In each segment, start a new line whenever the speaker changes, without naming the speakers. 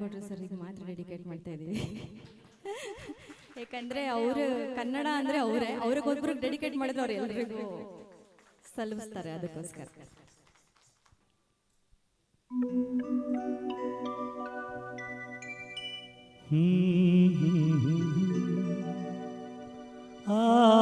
ನಾರಾಯಣಗೌಡ್ರು ಸರಿಗೆ ಮಾತ್ರ ಡೆಡಿಕೇಟ್ ಮಾಡ್ತಾ ಇದ್ದೀವಿ. ಯಾಕಂದ್ರೆ ಅವರು ಕನ್ನಡ ಅಂದ್ರೆ ಅವರೇ. ಅವ್ರಿಗೊಬ್ರಿಗೆ ಡೆಡಿಕೇಟ್ ಮಾಡಿದ್ರೆ ಅವ್ರು ಎಲ್ರಿಗೂ ಸಲ್ಲಿಸ್ತಾರೆ ಅದಕ್ಕೋಸ್ಕರ.
ಆಹಾ ಓಹೋ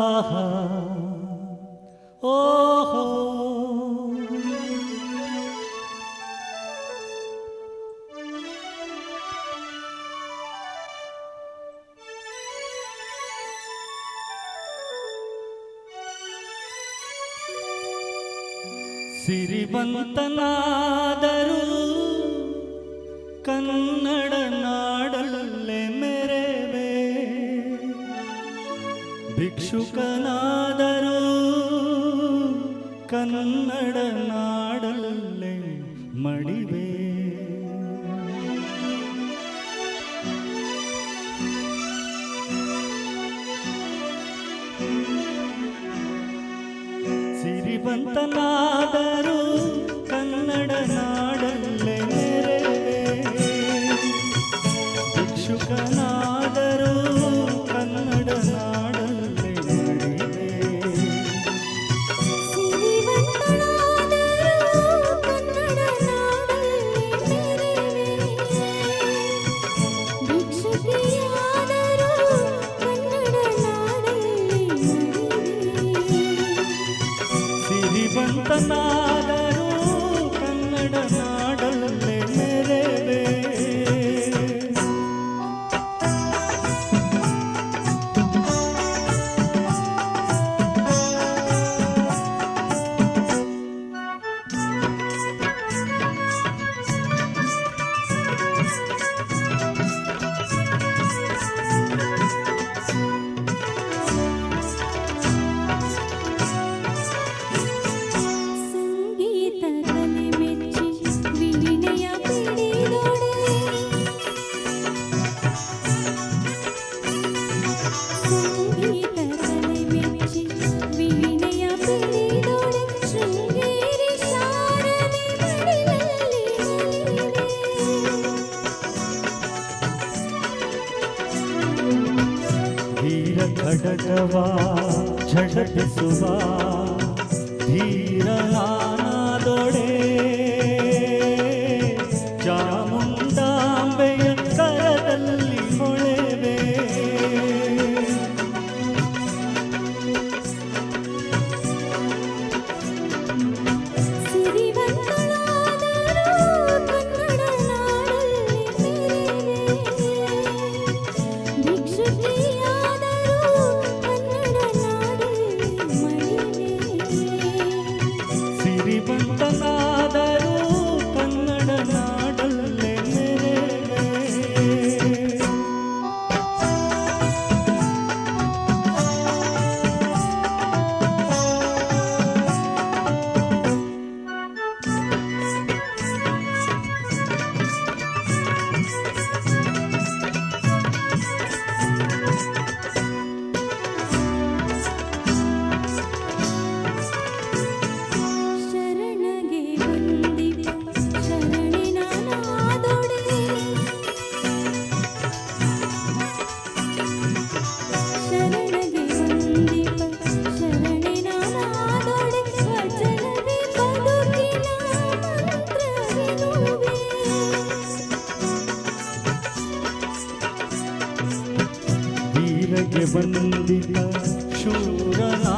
ಸಿರಿವಂತನಾದರೂ ಕನ್ನಡ ನಾಡಲ್ಲೇ ಮೆರೆವೆ. ಭಿಕ್ಷುಕನಾದರೂ ಕನ್ನಡ ನಾಡಲ್ಲೇ ಮಡಿವೆ. ಸಿರಿವಂತನಾದರೂ ಕನ್ನಡ
खटकवा झट सुबह
धीरा ಬಂದಿದ ಶೂರನಾದೊಡೆ.